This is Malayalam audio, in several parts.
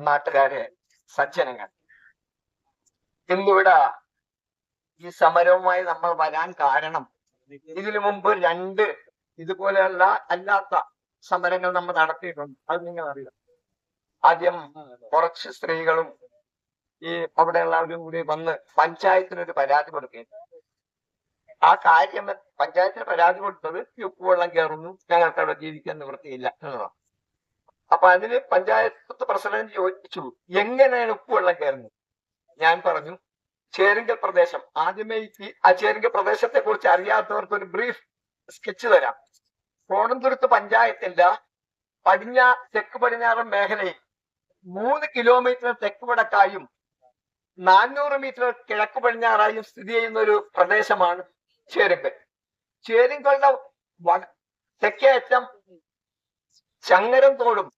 നാട്ടുകാരെ സജ്ജനങ്ങൾ. ഇന്നിവിടെ ഈ സമരവുമായി നമ്മൾ വരാൻ കാരണം ഇതിനു മുമ്പ് രണ്ട് ഇതുപോലെയുള്ള അല്ലാത്ത സമരങ്ങൾ നമ്മൾ നടത്തിയിട്ടുണ്ട്. അത് നിങ്ങൾ അറിയാം ആദ്യം കുറച്ച് സ്ത്രീകളും ഈ അവിടെയുള്ളവരും കൂടി വന്ന് പഞ്ചായത്തിനൊരു പരാതി കൊടുക്കുകയും ആ കാര്യം പഞ്ചായത്തിന് പരാതി കൊടുത്തത് ഉപ്പുവെള്ളം കയറുന്നു ഞങ്ങൾക്ക് അവിടെ ജീവിക്കാൻ നിവൃത്തിയില്ല എന്നതാണ് അപ്പൊ അതിന് പഞ്ചായത്ത് പ്രസിഡന്റ് ചോദിച്ചു എങ്ങനെയാണ് ഉപ്പുവെള്ളം കയറുന്നത്? ഞാൻ പറഞ്ഞു ചേരുങ്കൽ പ്രദേശം. ആദ്യമേ ആ ചേരുങ്കൽ പ്രദേശത്തെ കുറിച്ച് അറിയാത്തവർക്ക് ഒരു ബ്രീഫ് സ്കെച്ച് തരാം. കോണന്തുരുത്ത് പഞ്ചായത്തിന്റെ പടിഞ്ഞാ തെക്ക് പടിഞ്ഞാറൻ മേഖലയിൽ മൂന്ന് കിലോമീറ്റർ തെക്ക് വടക്കായും നാനൂറ് മീറ്റർ കിഴക്ക് പടിഞ്ഞാറായും സ്ഥിതി ചെയ്യുന്ന ഒരു പ്രദേശമാണ് ചേരുങ്കൽ. ചേരുങ്കലിന്റെ തെക്കേ തെക്കേറ്റം ചങ്ങരം തോടും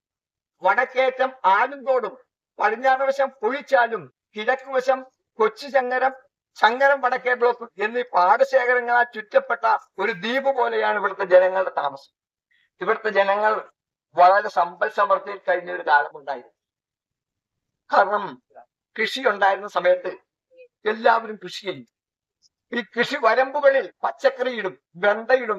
വടക്കേറ്റം ആലുംതോടും പടിഞ്ഞാറ് വശം പൊഴിച്ചാലും കിഴക്ക് വശം കൊച്ചു ചങ്ങരം ചങ്ങരം വടക്കേ ബ്ലോക്ക് എന്നീ പാടശേഖരങ്ങളാൽ ചുറ്റപ്പെട്ട ഒരു ദ്വീപ് പോലെയാണ് ഇവിടുത്തെ ജനങ്ങളുടെ താമസം. ഇവിടുത്തെ ജനങ്ങൾ വളരെ സമ്പൽ സമൃദ്ധിയിൽ കഴിഞ്ഞ ഒരു കാലമുണ്ടായിരുന്നു കാരണം കൃഷി ഉണ്ടായിരുന്ന സമയത്ത് എല്ലാവരും കൃഷി ചെയ്യും. ഈ കൃഷി വരമ്പുകളിൽ പച്ചക്കറിയിടും വെണ്ടയിടും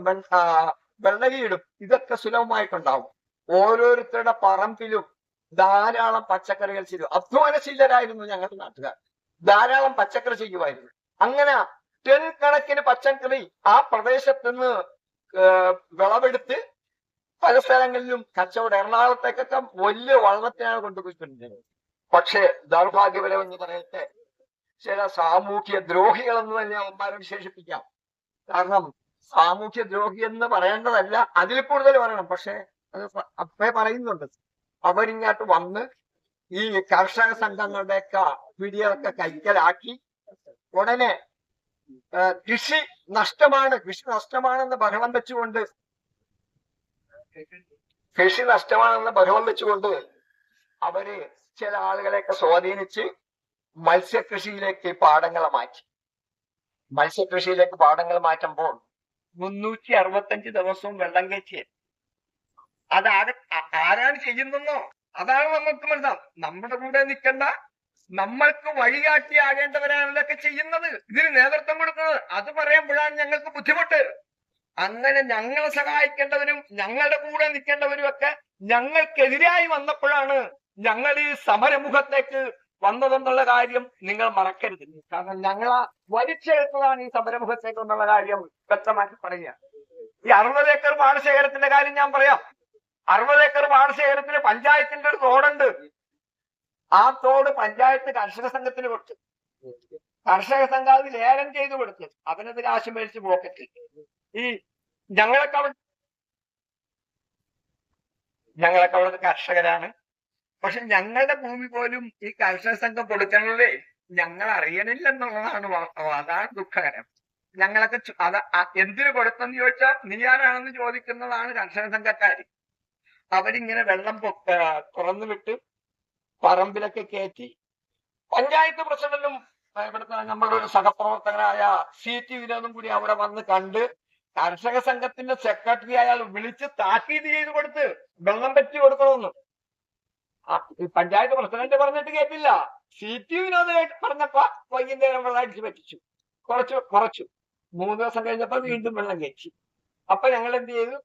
വെള്ളരിയിടും ഇതൊക്കെ സുലഭമായിട്ടുണ്ടാവും. ഓരോരുത്തരുടെ പറമ്പിലും ധാരാളം പച്ചക്കറികൾ ചെയ്തു. അധ്വാനശീലരായിരുന്നു ഞങ്ങളുടെ നാട്ടുകാർ. ധാരാളം പച്ചക്കറി ചെയ്യുമായിരുന്നു. അങ്ങനെ ടെൻ കണക്കിന് പച്ചക്കറി ആ പ്രദേശത്ത് നിന്ന് വിളവെടുത്ത് പല സ്ഥലങ്ങളിലും കച്ചവടം എറണാകുളത്തേക്കൊക്കെ വലിയ വള്ളത്തിനാണ് കൊണ്ടുപോയിട്ടുണ്ട് പക്ഷേ ദൗർഭാഗ്യപരം എന്ന് പറയട്ടെ ചില സാമൂഹ്യ ദ്രോഹികൾ എന്ന് തന്നെ അവന്മാരെ വിശേഷിപ്പിക്കാം. കാരണം സാമൂഹ്യ ദ്രോഹി എന്ന് പറയേണ്ടതല്ല അതിൽ കൂടുതൽ പറയണം. പക്ഷെ അപ്പേ പറയുന്നുണ്ട്. അവരിങ്ങോട്ട് വന്ന് ഈ കർഷക സംഘങ്ങളുടെയൊക്കെ പിടികളൊക്കെ കൈക്കലാക്കി ഉടനെ കൃഷി നഷ്ടമാണ് കൃഷി നഷ്ടമാണെന്ന് ബഹളം വെച്ചുകൊണ്ട് കൃഷി നഷ്ടമാണെന്ന് ബഹളം വെച്ചുകൊണ്ട് അവർ ചില ആളുകളെയൊക്കെ സ്വാധീനിച്ച് മത്സ്യകൃഷിയിലേക്ക് പാടങ്ങളെ മാറ്റി. മത്സ്യകൃഷിയിലേക്ക് പാടങ്ങൾ മാറ്റുമ്പോൾ മുന്നൂറ്റി അറുപത്തഞ്ച് ദിവസവും വെള്ളം കയറ്റി അത് ആര് ആരാണ് ചെയ്യുന്നെന്നോ അതാണ് നമ്മൾക്ക് മനസ്സിലാവും. നമ്മുടെ കൂടെ നിൽക്കണ്ട നമ്മൾക്ക് വഴികാട്ടി ആകേണ്ടവരാണ് ഇതൊക്കെ ചെയ്യുന്നത്. ഇതിന് നേതൃത്വം കൊടുക്കുന്നത്. അത് പറയുമ്പോഴാണ് ഞങ്ങൾക്ക് ബുദ്ധിമുട്ട്. അങ്ങനെ ഞങ്ങളെ സഹായിക്കേണ്ടവരും ഞങ്ങളുടെ കൂടെ നിൽക്കേണ്ടവരും ഒക്കെ ഞങ്ങൾക്കെതിരായി വന്നപ്പോഴാണ് ഞങ്ങൾ ഈ സമരമുഖത്തേക്ക് വന്നതെന്നുള്ള കാര്യം നിങ്ങൾ മറക്കരുത്. കാരണം ഞങ്ങളെ വലിച്ചെടുത്തതാണ് ഈ സമരമുഖത്തേക്ക് എന്നുള്ള കാര്യം വ്യക്തമാക്കി പറയുക. ഈ അറുപത് ഏക്കർ പാടശേഖരത്തിന്റെ കാര്യം ഞാൻ പറയാം. അറുപത് ഏക്കർ പാടശേഖരത്തിന് പഞ്ചായത്തിന്റെ ഒരു തോടുണ്ട്. ആ തോട് പഞ്ചായത്ത് കർഷക സംഘത്തിന് കൊടുത്തു. കർഷക സംഘം അത് ലേലം ചെയ്ത് കൊടുത്തു. അവനത് കാശ് മേടിച്ച് പോക്കറ്റിൽ ഈ ഞങ്ങളൊക്കെ അവിടെ ഞങ്ങളൊക്കെ അവിടെ കർഷകരാണ്. പക്ഷെ ഞങ്ങളുടെ ഭൂമി പോലും ഈ കർഷക സംഘം കൊടുക്കുന്നത് ഞങ്ങൾ അറിയണില്ലെന്നുള്ളതാണ് വാസ്തവം അതാണ് ദുഃഖകരം. ഞങ്ങളൊക്കെ അത് എന്തിനു കൊടുത്തെന്ന് ചോദിച്ചാൽ നീ ആരാണെന്ന് ചോദിക്കുന്നതാണ് കർഷക സംഘക്കാര്. അവരിങ്ങനെ വെള്ളം തുറന്നു വിട്ട് പറമ്പിലൊക്കെ കയറ്റി പഞ്ചായത്ത് പ്രസിഡന്റും ഇവിടുത്തെ നമ്മുടെ ഒരു സഹപ്രവർത്തകനായ സി ടി വിനോദും കൂടി അവിടെ വന്ന് കണ്ട് കർഷക സംഘത്തിന്റെ സെക്രട്ടറി അയാൾ വിളിച്ച് താക്കീത് ചെയ്ത് കൊടുത്ത് വെള്ളം പറ്റി കൊടുക്കണമെന്ന്. പഞ്ചായത്ത് പ്രസിഡന്റ് പറഞ്ഞിട്ട് കേട്ടില്ല. സി ടി വിനോദ് കേട്ട് പറഞ്ഞപ്പോ വൈകുന്നേരം വെള്ളം അടിച്ച് പറ്റിച്ചു. കുറച്ചു കുറച്ചു. മൂന്ന് ദിവസം കഴിഞ്ഞപ്പോ വീണ്ടും വെള്ളം കയറ്റി അപ്പൊ ഞങ്ങൾ എന്ത് ചെയ്തു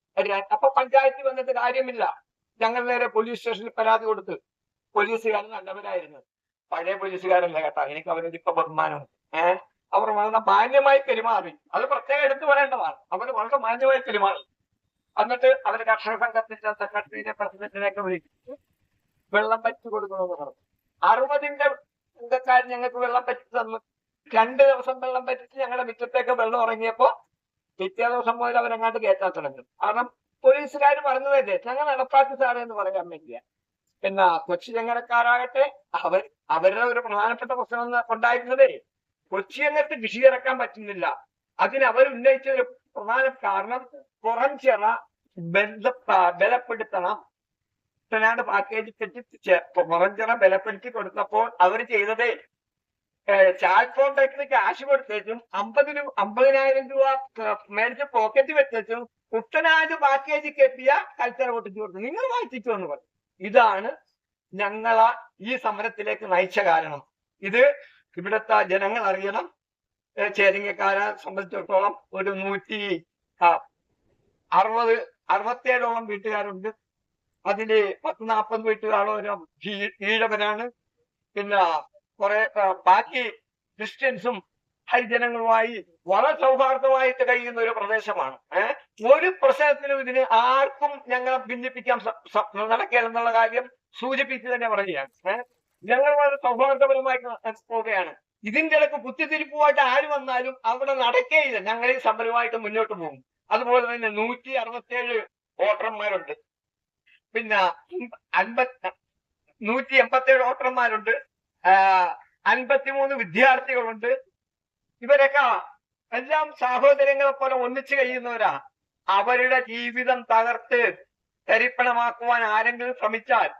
അപ്പൊ പഞ്ചായത്തിൽ വന്നിട്ട് കാര്യമില്ല. ഞങ്ങൾ നേരെ പോലീസ് സ്റ്റേഷനിൽ പരാതി കൊടുത്ത് പോലീസുകാരൻ നല്ലവരായിരുന്നു പഴയ പോലീസുകാരല്ല കേട്ടോ. എനിക്ക് അവരോട് ഇപ്പൊ ബഹുമാനം ഏഹ് അവർ വളരെ മാന്യമായി പെരുമാറി. അത് പ്രത്യേകം എടുത്തു പറയേണ്ടതാണ്. അവർ വളരെ മാന്യമായി പെരുമാറി. എന്നിട്ട് അവർ കർഷക സംഘത്തിന്റെ സെക്രട്ടറിനെ പ്രസിഡന്റിനെയൊക്കെ വിളിച്ചു വെള്ളം പറ്റി കൊടുക്കണമെന്ന് പറഞ്ഞു. അറുപതിന്റെ സംഘക്കാർ ഞങ്ങൾക്ക് വെള്ളം പറ്റി തന്നു. രണ്ട് ദിവസം വെള്ളം പറ്റിച്ച് ഞങ്ങളുടെ മുറ്റത്തേക്ക് വെള്ളം ഇറങ്ങിയപ്പോ പിറ്റേ ദിവസം മുതൽ അവരങ്ങാട്ട് കയറ്റാൻ തുടങ്ങും. കാരണം പോലീസുകാർ പറഞ്ഞതല്ലേ ഞങ്ങൾ നടപ്പാക്കി സാറേ എന്ന് പറയാൻ പറ്റില്ല പിന്നെ കൊച്ചി ചങ്ങനക്കാരാകട്ടെ അവർ അവരുടെ ഒരു പ്രധാനപ്പെട്ട പ്രശ്നം ഉണ്ടായിരുന്നതേ കൊച്ചി അങ്ങനത്തെ കൃഷി ഇറക്കാൻ പറ്റുന്നില്ല. അതിന് അവർ ഉന്നയിച്ച ഒരു പ്രധാന കാരണം പുറം ചിറ ബന്ധ ബലപ്പെടുത്തണം പാക്കേജ് തെറ്റി പുറഞ്ചിറ ബലപ്പെടുത്തി കൊടുത്തപ്പോൾ അവർ ചെയ്തതേ ചാർട്ട് കോൺട്രാക്ടിന് ക്യാഷ് കൊടുത്തേച്ചും അമ്പത് രൂപ അമ്പതിനായിരം രൂപ മേടിച്ച് പോക്കറ്റ് വെച്ചേച്ചും കുട്ടനാട് പാക്കേജ് കെട്ടിയ കൽച്ചറ പൊട്ടിച്ചു കൊടുത്തു. നിങ്ങൾ വായിച്ചിട്ടു എന്ന് പറഞ്ഞു ഇതാണ് ഞങ്ങളെ ഈ സമരത്തിലേക്ക് നയിച്ച കാരണം. ഇത് ഇവിടുത്തെ ജനങ്ങൾ അറിയണം. ചേരിങ്ങക്കാരെ സംബന്ധിച്ചിടത്തോളം ഒരു നൂറ്റി അറുപത് അറുപത്തേഴോളം വീട്ടുകാരുണ്ട്. അതിൽ പത്ത് നാൽപ്പത് വീട്ടുകാരോളം ഈഴവരാണ്. പിന്നെ കുറെ ബാക്കി ക്രിസ്ത്യൻസും ഹരിജനങ്ങളുമായി വളരെ സൗഹാർദ്ദമായിട്ട് കഴിയുന്ന ഒരു പ്രദേശമാണ്. ഒരു പ്രശ്നത്തിനും ഇതിന് ആർക്കും ഞങ്ങളെ ഭിന്നിപ്പിക്കാൻ നടക്കില്ലെന്നുള്ള കാര്യം സൂചിപ്പിച്ച് തന്നെ പറയുകയാണ്. ഞങ്ങൾ വളരെ സൗഹാർദ്ദപരമായി പോവുകയാണ്. ഇതിന്റെ ഇടയ്ക്ക് കുത്തിത്തിരിപ്പുമായിട്ട് ആര് വന്നാലും അവിടെ നടക്കേയില്ല. ഞങ്ങൾ ഈ സമരമായിട്ട് മുന്നോട്ട് പോകും. അതുപോലെ തന്നെ നൂറ്റി അറുപത്തിയേഴ് വോട്ടർമാരുണ്ട്. പിന്നെ അൻപത്തി നൂറ്റി എൺപത്തിയേഴ് വോട്ടർമാരുണ്ട്. അൻപത്തിമൂന്ന് വിദ്യാർത്ഥികളുണ്ട്. ഇവരൊക്കെ എല്ലാം സഹോദരങ്ങളെ പോലെ ഒന്നിച്ചു കഴിയുന്നവരാ. അവരുടെ ജീവിതം തകർത്ത് തരിപ്പണമാക്കുവാൻ ആരെങ്കിലും ശ്രമിച്ചാൽ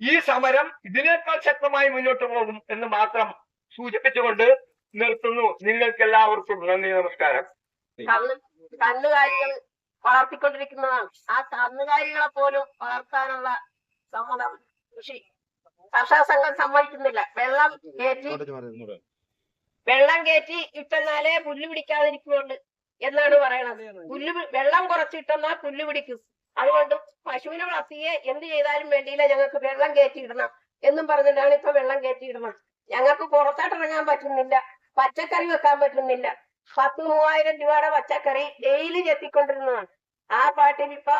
ഈ സമരം ഇതിനേക്കാൾ ശക്തമായി മുന്നോട്ട് പോകും എന്ന് മാത്രം സൂചിപ്പിച്ചുകൊണ്ട് നിർത്തുന്നു. നിങ്ങൾക്ക് എല്ലാവർക്കും നന്ദി നമസ്കാരം. കന്ന് കന്നുകാലികൾ വളർത്തിക്കൊണ്ടിരിക്കുന്നതാണ്. ആ കന്നുകാലികളെ പോലും വളർത്താനുള്ള സമ്മതം കൃഷി കർഷക സംഘം സമ്മതിക്കുന്നില്ല വെള്ളം കയറ്റി വെള്ളം കയറ്റി ഇട്ടെന്നാലേ പുല്ല് പിടിക്കാതിരിക്കുന്നുണ്ട് എന്നാണ് പറയണത്. പുല്ല് വെള്ളം കുറച്ചിട്ടെന്നാൽ പുല്ല് പിടിക്കും. അതുകൊണ്ട് പശുവിനെ വളർത്തിയെ എന്ത് ചെയ്താലും വേണ്ടിയില്ല ഞങ്ങൾക്ക് വെള്ളം കയറ്റിയിടണം എന്നും പറഞ്ഞിട്ടാണ് ഇപ്പൊ വെള്ളം കയറ്റിയിടണം ഞങ്ങൾക്ക് പുറത്തോട്ട് ഇറങ്ങാൻ പറ്റുന്നില്ല പച്ചക്കറി വെക്കാൻ പറ്റുന്നില്ല. പത്ത് മൂവായിരം രൂപയുടെ പച്ചക്കറി ഡെയിലി ചെത്തിക്കൊണ്ടിരുന്നതാണ്. ആ പാട്ടിൽ ഇപ്പൊ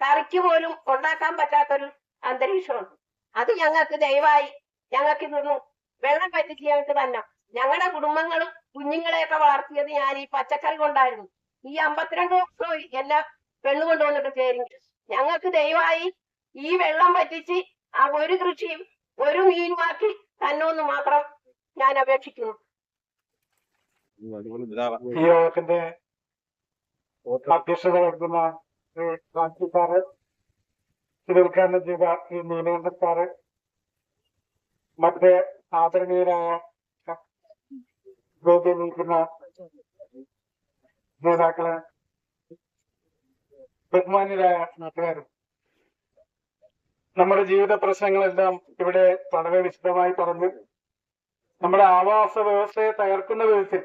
കറിക്ക് പോലും ഉണ്ടാക്കാൻ പറ്റാത്തൊരു അന്തരീക്ഷമാണ്. അത് ഞങ്ങൾക്ക് ദയവായി ഞങ്ങൾക്ക് ഇതൊന്നും വെള്ളം പറ്റിച്ച് ഞങ്ങൾക്ക് തന്നെ. ഞങ്ങളുടെ കുടുംബങ്ങളും കുഞ്ഞുങ്ങളെയൊക്കെ വളർത്തിയത് ഞാൻ ഈ പച്ചക്കറി കൊണ്ടായിരുന്നു. ഈ അമ്പത്തിരണ്ട് വർഷമായി എല്ലാം വെള്ളം കൊണ്ടുവന്നിട്ട് ചേരും ഞങ്ങൾക്ക് ദയവായി ഈ വെള്ളം പറ്റിച്ച് ആ ഒരു കൃഷിയും ഒരു മീനുമാക്കി തന്നോന്ന് മാത്രം ഞാൻ അപേക്ഷിക്കുന്നു. ഈ യോഗത്തിന്റെ അധ്യക്ഷത വഹിക്കുന്ന ഉദ്ഘാടനം ചെയ്ത ഈ മറ്റ് ആദരണീയരായ വേദിയിൽ നിൽക്കുന്ന നേതാക്കൾ ബഹുമാന്യരായ നാട്ടുകാരും നമ്മുടെ ജീവിത പ്രശ്നങ്ങളെല്ലാം ഇവിടെ വളരെ വിശദമായി പറഞ്ഞു നമ്മുടെ ആവാസ വ്യവസ്ഥയെ തകർക്കുന്ന വിധത്തിൽ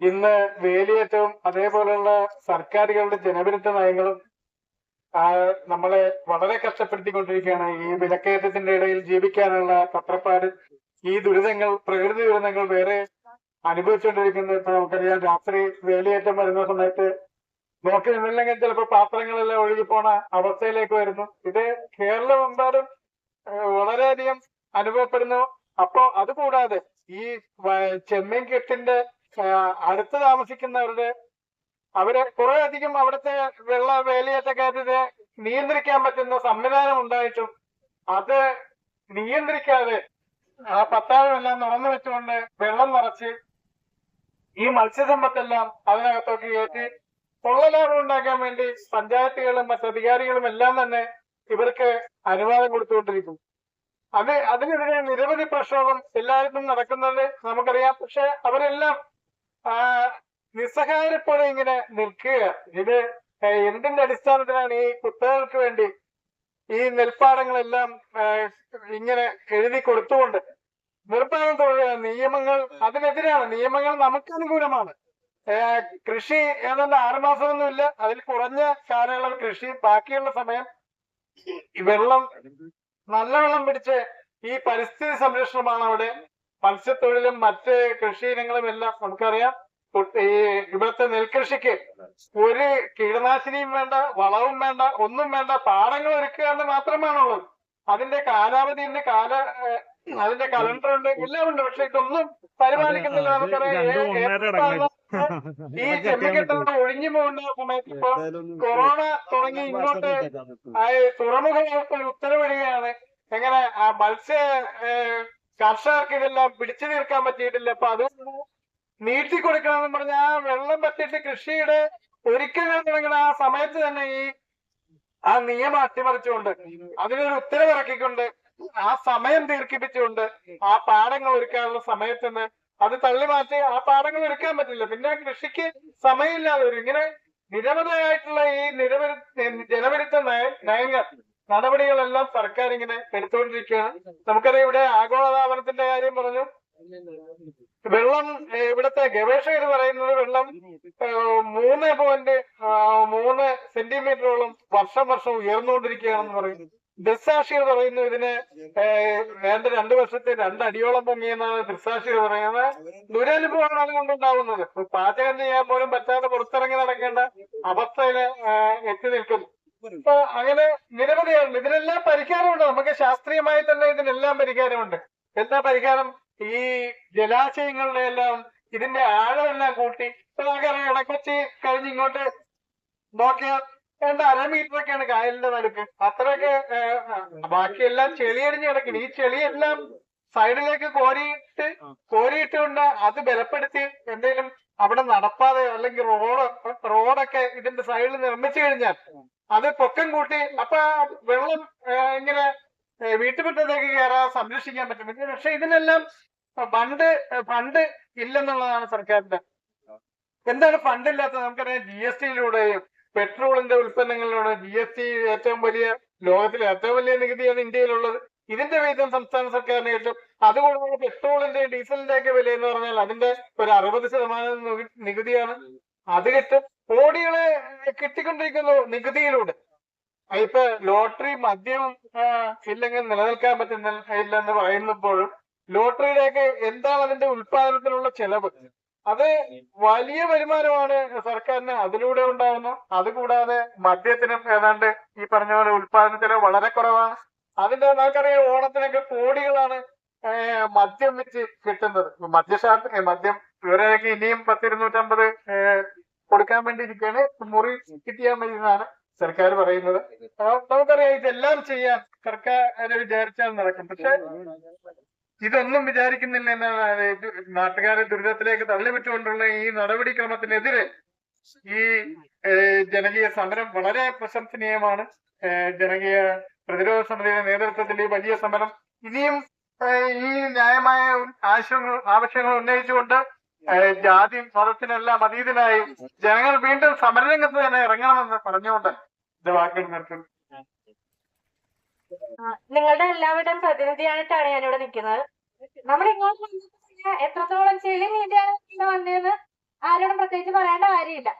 ഇന്ന് വേലിയേറ്റവും അതേപോലെയുള്ള സർക്കാരുകളുടെ ജനവിരുദ്ധ നയങ്ങളും നമ്മളെ വളരെ കഷ്ടപ്പെടുത്തിക്കൊണ്ടിരിക്കുകയാണ്. ഈ വിലക്കയറ്റത്തിന്റെ ഇടയിൽ ജീവിക്കാനുള്ള പത്രപ്പാട് ഈ ദുരിതങ്ങൾ പ്രകൃതി ദുരിതങ്ങൾ വേറെ അനുഭവിച്ചുകൊണ്ടിരിക്കുന്നത് ഇപ്പൊ നമുക്കറിയാം. രാത്രി വേലിയേറ്റം വരുന്ന സമയത്ത് നോക്കി നിന്നില്ലെങ്കിൽ ചിലപ്പോൾ പാത്രങ്ങളെല്ലാം ഒഴുകിപ്പോണ അവസ്ഥയിലേക്ക് വരുന്നു. ഇത് കേരളമെമ്പാടും വളരെയധികം അനുഭവപ്പെടുന്നു. അപ്പോ അതുകൂടാതെ ഈ ചെമ്മീൻ കെട്ടിന്റെ അടുത്ത് താമസിക്കുന്നവരുടെ അവരെ കുറെ അധികം അവിടുത്തെ വെള്ള വേലിയേറ്റക്കാരുടെ നിയന്ത്രിക്കാൻ പറ്റുന്ന സംവിധാനം ഉണ്ടായിട്ടും അത് നിയന്ത്രിക്കാതെ ആ പത്താഴമെല്ലാം തുറന്നു വെച്ചുകൊണ്ട് വെള്ളം നിറച്ച് ഈ മത്സ്യസമ്പത്തെല്ലാം അതിനകത്തോട്ട് കയറ്റി കൊള്ളലാഭം ഉണ്ടാക്കാൻ വേണ്ടി പഞ്ചായത്തുകളും മറ്റധികാരികളും എല്ലാം തന്നെ ഇവർക്ക് അനുവാദം കൊടുത്തുകൊണ്ടിരിക്കും അത് അതിനെതിരെ നിരവധി പ്രക്ഷോഭം എല്ലായിടത്തും നടക്കുന്നത് നമുക്കറിയാം. പക്ഷെ അവരെല്ലാം ആ, നിസ്സഹായരെ പോലെ ഇങ്ങനെ നിൽക്കുക. ഇത് എന്തിന്റെ അടിസ്ഥാനത്തിലാണ് ഈ കുത്തകൾക്ക് വേണ്ടി ഈ നെൽപ്പാടങ്ങളെല്ലാം ഇങ്ങനെ എഴുതി കൊടുത്തുകൊണ്ട്? നിർബന്ധം തൊഴിൽ നിയമങ്ങൾ അതിനെതിരാണ്. നിയമങ്ങൾ നമുക്ക് അനുകൂലമാണ്. കൃഷി ഏതാണ്ട് ആറുമാസമൊന്നുമില്ല അതിൽ കുറഞ്ഞ കാലയളവ് കൃഷി ബാക്കിയുള്ള സമയം വെള്ളം നല്ല വെള്ളം പിടിച്ച് ഈ പരിസ്ഥിതി സംരക്ഷണമാണ് അവിടെ. മത്സ്യത്തൊഴിലും മറ്റ് കൃഷി ഇനങ്ങളും എല്ലാം നമുക്കറിയാം. ഇവിടുത്തെ നെൽകൃഷിക്ക് ഒരു കീടനാശിനിയും വേണ്ട വളവും വേണ്ട ഒന്നും വേണ്ട പാടങ്ങൾ ഒരുക്കുക എന്ന് മാത്രമാണുള്ളത്. അതിന്റെ കാലാവധി ഉണ്ട് കാല അതിന്റെ കലണ്ടർ ഉണ്ട് എല്ലാം ഉണ്ട്. പക്ഷെ ഇതൊന്നും പരിപാലിക്കുന്നില്ല നമുക്കറിയാം ഈ ചെമ്മക്കെട്ടാണ് ഒഴിഞ്ഞു പോകുന്ന സമയത്ത് ഇപ്പൊ കൊറോണ തുടങ്ങി ഇങ്ങോട്ട് തുറമുഖ വകുപ്പ് ഉത്തരവിടുകയാണ് എങ്ങനെ ആ മത്സ്യ കർഷകർക്ക് ഇതെല്ലാം പിടിച്ചു തീർക്കാൻ പറ്റിയിട്ടില്ല. അപ്പൊ അത് നീട്ടി കൊടുക്കണമെന്ന് പറഞ്ഞ ആ വെള്ളം പറ്റിയിട്ട് കൃഷിയുടെ ഒരുക്കങ്ങൾ തുടങ്ങുന്ന ആ സമയത്ത് തന്നെ ഈ ആ നിയമം അട്ടിമറിച്ചുകൊണ്ട് അതിനൊരു ഉത്തരവിറക്കിക്കൊണ്ട് ആ സമയം ദീർഘിപ്പിച്ചുകൊണ്ട് ആ പാടങ്ങൾ ഒരുക്കാനുള്ള സമയത്തിന് അത് തള്ളി മാറ്റി ആ പാടങ്ങൾ ഒരുക്കാൻ പറ്റില്ല. പിന്നെ കൃഷിക്ക് സമയമില്ലാതെ വരും ഇങ്ങനെ നിരവധിയായിട്ടുള്ള ഈ നിരവധി ജനവിരുദ്ധ നയ നയങ്ങൾ നടപടികളെല്ലാം സർക്കാർ ഇങ്ങനെ എടുത്തുകൊണ്ടിരിക്കുകയാണ്. നമുക്കറിയാം ഇവിടെ ആഗോളതാപനത്തിന്റെ കാര്യം പറഞ്ഞു. വെള്ളം ഇവിടത്തെ ഗവേഷകർ പറയുന്നത് വെള്ളം മൂന്ന് പോയിന്റ് മൂന്ന് സെന്റിമീറ്ററോളം വർഷം വർഷം ഉയർന്നുകൊണ്ടിരിക്കുകയാണെന്ന് പറയുന്നു ദൃസാക്ഷികൾ പറയുന്നു ഇതിന് വേണ്ട രണ്ടു വർഷത്തെ രണ്ടടിയോളം പൊങ്ങിയെന്നാണ് ദൃസാക്ഷികൾ പറയുന്നത്. ദുരനുഭവമാണ് അതുകൊണ്ടുണ്ടാവുന്നത്. പാചകം ചെയ്യാൻ പോലും പറ്റാതെ പുറത്തിറങ്ങി നടക്കേണ്ട അവസ്ഥയിൽ ആ, എത്തി നിൽക്കുന്നു. അപ്പൊ അങ്ങനെ നിരവധിയാണ് ഇതിനെല്ലാം പരിഹാരമുണ്ട്. നമുക്ക് ശാസ്ത്രീയമായി തന്നെ ഇതിനെല്ലാം പരിഹാരമുണ്ട്. എന്താ പരിഹാരം? ഈ ജലാശയങ്ങളുടെ എല്ലാം ഇതിന്റെ ആഴമെല്ലാം കൂട്ടി നമുക്കറിയാം ഇടക്കൊച്ചി കഴിഞ്ഞ് ഇങ്ങോട്ട് നോക്കിയാൽ ഏതാണ്ട് അര മീറ്റർ ഒക്കെയാണ് കായലിന്റെ നടുക്ക്. അത്രയൊക്കെ ബാക്കിയെല്ലാം ചെളിയടിഞ്ഞ് കിടക്കുന്നു. ഈ ചെളിയെല്ലാം സൈഡിലേക്ക് കോരിയിട്ട് കോരിയിട്ടുകൊണ്ട് അത് ബലപ്പെടുത്തി എന്തെങ്കിലും അവിടെ നടപ്പാതെ അല്ലെങ്കിൽ റോഡ് റോഡൊക്കെ ഇതിന്റെ സൈഡിൽ നിർമ്മിച്ചു കഴിഞ്ഞാൽ അത് പൊക്കം കൂട്ടി അപ്പൊ വെള്ളം ഇങ്ങനെ വീട്ടുമുറ്റത്തേക്ക് കയറാൻ സംരക്ഷിക്കാൻ പറ്റും. പക്ഷെ ഇതിനെല്ലാം ഫണ്ട് ഫണ്ട് ഇല്ലെന്നുള്ളതാണ് സർക്കാരിന്റെ എന്താണ് ഫണ്ട് ഇല്ലാത്തത്? നമുക്കറിയാം ജി എസ് ടിയിലൂടെയും പെട്രോളിന്റെ ഉൽപ്പന്നങ്ങളിലൂടെ ജി എസ് ടി ഏറ്റവും വലിയ ലോകത്തിലെ ഏറ്റവും വലിയ നികുതിയാണ് ഇന്ത്യയിലുള്ളത്. ഇതിന്റെ വിഹിതം സംസ്ഥാന സർക്കാരിന് കിട്ടും. അതുകൂടാതെ പെട്രോളിന്റെ ഡീസലിന്റെ ഒക്കെ വില എന്ന് പറഞ്ഞാൽ അതിന്റെ ഒരു അറുപത് ശതമാനം നികു- നികുതിയാണ്. അത് കിട്ടും. കോടികളെ കിട്ടിക്കൊണ്ടിരിക്കുന്നു നികുതിയിലൂടെ. ഇപ്പൊ ലോട്ടറി മദ്യം ഇല്ലെങ്കിൽ നിലനിൽക്കാൻ പറ്റുന്നില്ല ഇല്ലെന്ന് പറയുന്നപ്പോഴും ലോട്ടറിയുടെയൊക്കെ എന്താണ് അതിന്റെ ഉൽപാദനത്തിനുള്ള ചെലവ്? അത് വലിയ വരുമാനമാണ് സർക്കാരിന് അതിലൂടെ ഉണ്ടാകുന്നു അതുകൂടാതെ മദ്യത്തിനും ഏതാണ്ട് ഈ പറഞ്ഞ പോലെ ഉൽപാദന ചെലവ് വളരെ കുറവാണ് അതിന്റെ നമുക്കറിയാം ഓണത്തിനൊക്കെ കോടികളാണ് മദ്യം വെച്ച് കിട്ടുന്നത്. മദ്യഷാപ്പ് മദ്യം ഇവരൊക്കെ ഇനിയും പത്തിരുന്നൂറ്റമ്പത് കൊടുക്കാൻ വേണ്ടി ഇരിക്കുകയാണ് മുറി കിട്ടിയാൽ മതി സർക്കാർ പറയുന്നത്. നമുക്കറിയാം ഇതെല്ലാം ചെയ്യാൻ സർക്കാർ വിചാരിച്ചാൽ നടക്കും പക്ഷെ ഇതൊന്നും വിചാരിക്കുന്നില്ല എന്നാണ് നാട്ടുകാരെ ദുരിതത്തിലേക്ക് തള്ളിവിട്ടുകൊണ്ടുള്ള ഈ നടപടിക്രമത്തിനെതിരെ ഈ ജനകീയ സമരം വളരെ പ്രശംസനീയമാണ്. ജനകീയ പ്രതിരോധ സമിതിയുടെ നേതൃത്വത്തിൽ ഈ വലിയ സമരം ഇനിയും ഈ ന്യായമായ ആവശ്യങ്ങൾ ആവശ്യങ്ങൾ ഉന്നയിച്ചുകൊണ്ട് ജാതി മതത്തിനെല്ലാം അതീതനായി ജനങ്ങൾ വീണ്ടും സമരരംഗത്ത് തന്നെ ഇറങ്ങണമെന്ന് പറഞ്ഞുകൊണ്ട് നിങ്ങളുടെ എല്ലാവരുടെയും പ്രതിനിധിയായിട്ടാണ് ഞാനിവിടെ നിൽക്കുന്നത്. നമ്മുടെ ഇങ്ങോട്ട് എത്രത്തോളം ചെളി നീതിയാണ് വന്നതെന്ന് ആരോടും പ്രത്യേകിച്ച് പറയേണ്ട കാര്യമില്ല.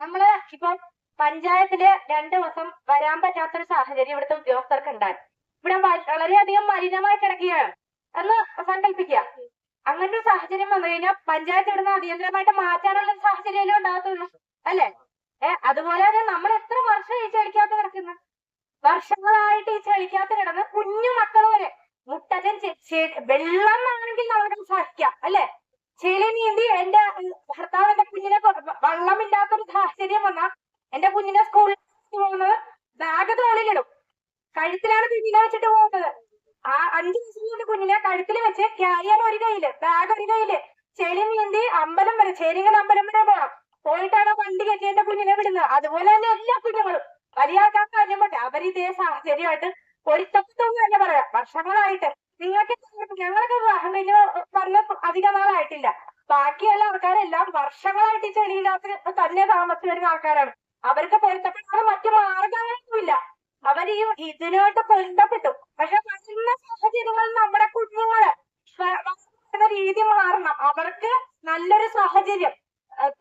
നമ്മൾ ഇപ്പൊ പഞ്ചായത്തിൽ രണ്ടു ദിവസം വരാൻ പറ്റാത്തൊരു സാഹചര്യം ഇവിടുത്തെ ഉദ്യോഗസ്ഥർക്ക് ഉണ്ടായി. ഇവിടെ വളരെയധികം മലിനമായി കിടക്കുകയാണ്. എന്ന് സങ്കല്പിക്കുക. അങ്ങനെ ഒരു സാഹചര്യം വന്നു കഴിഞ്ഞാൽ പഞ്ചായത്ത് ഇവിടുന്ന് അടിയന്തരമായിട്ട് മാറ്റാനുള്ള സാഹചര്യം ഉണ്ടാകത്തുള്ളൂ? അല്ലേ? അതുപോലെ തന്നെ നമ്മൾ എത്ര വർഷം ഈ ചെളിക്കകത്ത് കിടക്കുന്നു? വർഷങ്ങളായിട്ട് ഈ ചെളിക്കകത്ത് കിടന്ന് കുഞ്ഞു മക്കൾ വരെ ചെ- വെള്ളം ആണെങ്കിൽ നമുക്ക് സഹിക്കാം അല്ലെ? ചെളി നീന്തി എന്റെ ഭർത്താവ് എന്റെ കുഞ്ഞിനെ വെള്ളമില്ലാത്തൊരു സാഹചര്യം വന്നാ എന്റെ കുഞ്ഞിനെ സ്കൂളിൽ പോകുന്നത് ബാഗ് തോളിലിടും. കഴുത്തിലാണ് കുഞ്ഞിനെ വെച്ചിട്ട് പോകുന്നത്. ആ അഞ്ചു ദിവസം കുഞ്ഞിനെ കഴുത്തിൽ വെച്ച് ക്യാരിയർ ഒരു കയ്യിൽ ബാഗ് ഒരു കയ്യിൽ. ചെളി നീന്തി അമ്പലം വരെ ചേരിങ്ങൽ അമ്പലം വരെ പോകണം വണ്ടി കെട്ടി എന്റെ കുഞ്ഞിനെ വിടുന്നത് അതുപോലെ തന്നെ എല്ലാ കുഞ്ഞുങ്ങളും. വലിയ ആൾക്കാർക്ക് കാര്യം പറ്റേ. അവർ ഇതേ സാഹചര്യമായിട്ട് പൊരുത്തപ്പെട്ടെന്ന് തന്നെ പറയാം. വർഷങ്ങളായിട്ട് നിങ്ങൾക്ക് ഞങ്ങളൊക്കെ കഴിഞ്ഞ് പറഞ്ഞ അധിക നാളായിട്ടില്ല. ബാക്കിയുള്ള ആൾക്കാരെല്ലാം വർഷങ്ങളായിട്ട് ചെടിയിനകത്ത് തന്നെ താമസിച്ചു വരുന്ന ആൾക്കാരാണ്. അവർക്ക് പൊരുത്തപ്പെടാതെ മറ്റു മാർഗങ്ങളൊന്നുമില്ല. അവർ ഈ ഇതിനോട്ട് പൊരുത്തപ്പെട്ടു. പക്ഷെ വരുന്ന സാഹചര്യങ്ങളിൽ നമ്മുടെ കുഞ്ഞുങ്ങൾ രീതി മാറണം. അവർക്ക് നല്ലൊരു സാഹചര്യം.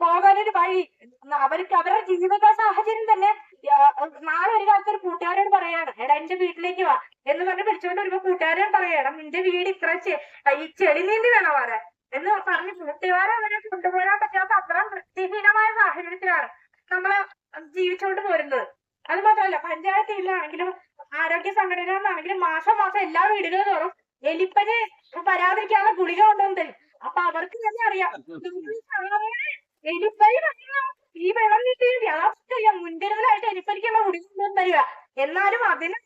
പോകാനൊരു വഴി. അവർക്ക് അവരുടെ ജീവിത സാഹചര്യം തന്നെ നാളെ ഒരു കാലത്ത് ഒരു കൂട്ടുകാരോട് പറയാണ് എടാ എന്റെ വീട്ടിലേക്ക് വാ എന്ന് പറഞ്ഞ് വിളിച്ചുകൊണ്ട് വരുമ്പോ കൂട്ടുകാരോട് പറയണം നിന്റെ വീട് ഇത്ര ഈ ചെളി നീന്തി വേണം വരാൻ എന്ന് പറഞ്ഞ് കൂട്ടുകാരെ അവരെ കൊണ്ടുപോകാൻ പറ്റാത്ത അത്ര വൃത്തിഹീനമായ സാഹചര്യത്തിലാണ് നമ്മൾ ജീവിച്ചുകൊണ്ട് പോരുന്നത്. അത് മാത്രമല്ല പഞ്ചായത്തിലാണെങ്കിലും ആരോഗ്യ സംഘടനകളാണെങ്കിലും മാസം മാസം എല്ലാ വീടുകളും തോറും എലിപ്പനി വരാതിരിക്കാനുള്ള ഗുളിക കൊണ്ടുവന്നു തരും അപ്പൊ അവർക്ക് തന്നെ അറിയാം. എലിപ്പനി ഈ വെള്ളം നീട്ടി വ്യാപ്തിയ മുൻകരുതലായിട്ട് എലിപ്പനിക്കുള്ള ഗുളിക തരിക എന്നാലും അതിന്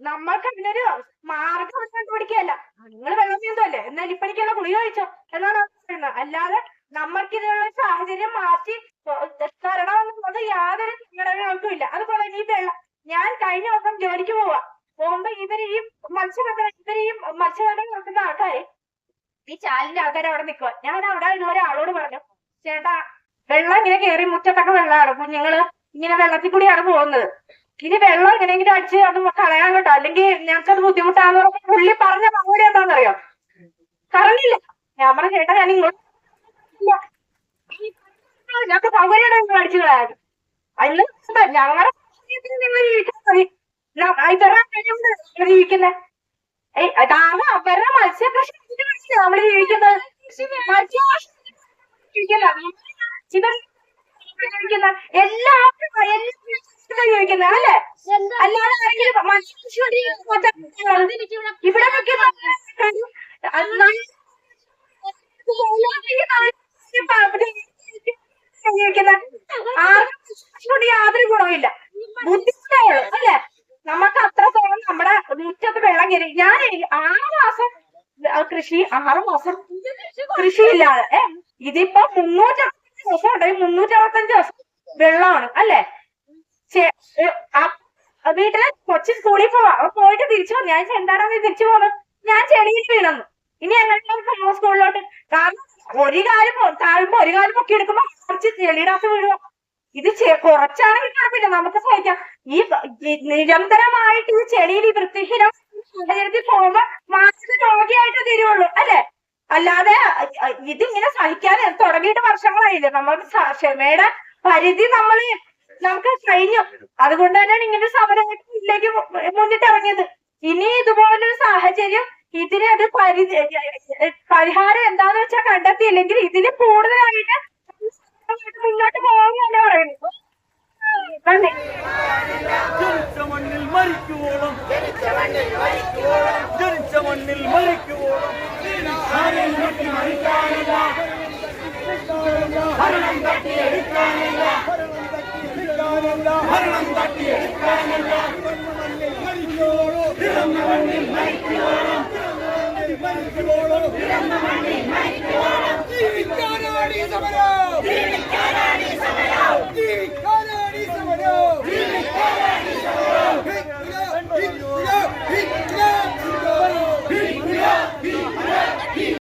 നമ്മൾക്ക് അതിനൊരു മാർഗം കണ്ടുപിടിക്കുകയല്ല നിങ്ങൾ വെള്ളം നീന്തല്ലേ എന്നാൽ എലിപ്പനിക്കുള്ള ഗുളിക കഴിച്ചോ? എന്നാണ് പറയുന്നത്. അല്ലാതെ നമ്മൾക്ക് സാഹചര്യം മാറ്റി തരണമെന്നുള്ളത് യാതൊരു സംഘടനകൾക്കും ഇല്ല. അതുപോലെ ഈ വെള്ളം ഞാൻ കഴിഞ്ഞ ദിവസം ജോലിക്ക് പോവാ. പോകുമ്പോ ഇവർ ഈ മത്സ്യബന്ധനം ഇവർ ഈ മത്സ്യബന്ധനം നടത്തുന്ന ആൾക്കാരെ ഈ ചാലിന്റെ ആൾക്കാർ അവിടെ നിൽക്കുക ഞാൻ അവിടെ ഉള്ള ഒരാളോട് പറഞ്ഞു ചേട്ടാ വെള്ളം ഇങ്ങനെ കയറി മുറ്റത്തൊക്കെ വെള്ളമാണ്. കുഞ്ഞുങ്ങൾ ഇങ്ങനെ വെള്ളത്തിൽ കൂടിയാണ് പോകുന്നത്. ഇനി വെള്ളം എങ്ങനെയെങ്കിലും അടിച്ച് അത് കളയാൻ കേട്ടോ. അല്ലെങ്കിൽ ഞങ്ങൾക്കത് ബുദ്ധിമുട്ടാന്ന് പറഞ്ഞ പുള്ളി പറഞ്ഞ മറുപടി എന്താണെന്നറിയോ? കറണ്ടില്ല ഞാൻ പറഞ്ഞ ചേട്ടാ ഞാൻ ഇങ്ങോട്ട്. ഞങ്ങൾക്ക് അടിച്ചു കളയാൻ. അതിന് ഞങ്ങളുടെ നിങ്ങൾ ജീവിക്കാൻ മതി. നിങ്ങൾ ജീവിക്കുന്നത് കാരണം അവരുടെ മത്സ്യകൃഷി നമ്മൾ ജീവിക്കുന്നത്. മത്സ്യകൃഷി ജീവിക്കുന്ന എല്ലാവരും എല്ലാ അല്ലേ? അല്ലാതെ ആരെങ്കിലും ഇവിടെ ആർക്കും യാതൊരു ഗുണമില്ല ബുദ്ധിമുട്ടേ അല്ലേ? നമുക്ക് അത്രത്തോളം നമ്മുടെ മുറ്റത്ത് വെള്ളം കയറി. ഞാൻ ആറ് മാസം കൃഷി ആറ് മാസം കൃഷിയില്ലാതെ ഇതിപ്പോ മുന്നൂറ്റി ദിവസം ഉണ്ടെങ്കിൽ മുന്നൂറ്റി അറുപത്തഞ്ച് ദിവസം വെള്ളമാണ് അല്ലേ വീട്ടിൽ കൊച്ചു സ്കൂളിൽ പോവാ. പോയിട്ട് തിരിച്ചു പോകും ഞാൻ എന്താണെന്ന് തിരിച്ചു പോകുന്നത് ഞാൻ ചെടിയിൽ വീണെന്നു. ഇനി എങ്ങനെ സ്കൂളിലോട്ട് കാരണം ഒരു കാലം താഴുമ്പോ ഒരു കാലം പൊക്കി എടുക്കുമ്പോ കുറച്ച് ചെളിയുടെ അകത്ത് വീഴുക ഇത് കുറച്ചാണെങ്കിൽ കുഴപ്പമില്ല. നമുക്ക് സഹിക്കാം. ഈ നിരന്തരമായിട്ട് ഈ ചെളിയിൽ ഈ വൃത്തിഹീനം പോകുമ്പോ മാനസിക രോഗിയായിട്ട് തീരുള്ളൂ അല്ലെ? അല്ലാതെ ഇതിങ്ങനെ സഹിക്കാൻ തുടങ്ങിയിട്ട് വർഷങ്ങളായില്ലേ? നമ്മൾ ക്ഷമയുടെ പരിധി നമ്മൾ നമുക്ക് കഴിഞ്ഞു. അതുകൊണ്ട് തന്നെയാണ് ഇങ്ങനെ സമരങ്ങളിലേക്ക് മുന്നിട്ടിറങ്ങിയത്. ഇനി ഇതുപോലൊരു സാഹചര്യം ഇതിനത് പരിധി പരിഹാരം എന്താന്ന് വെച്ചാൽ കണ്ടെത്തിയില്ലെങ്കിൽ ഇതിന് കൂടുതലായിട്ട് മുന്നോട്ട് പോകാൻ പറയുന്നു നന്ദി മരിക്കുവോളം. ಧಿಕ್ಕಾರ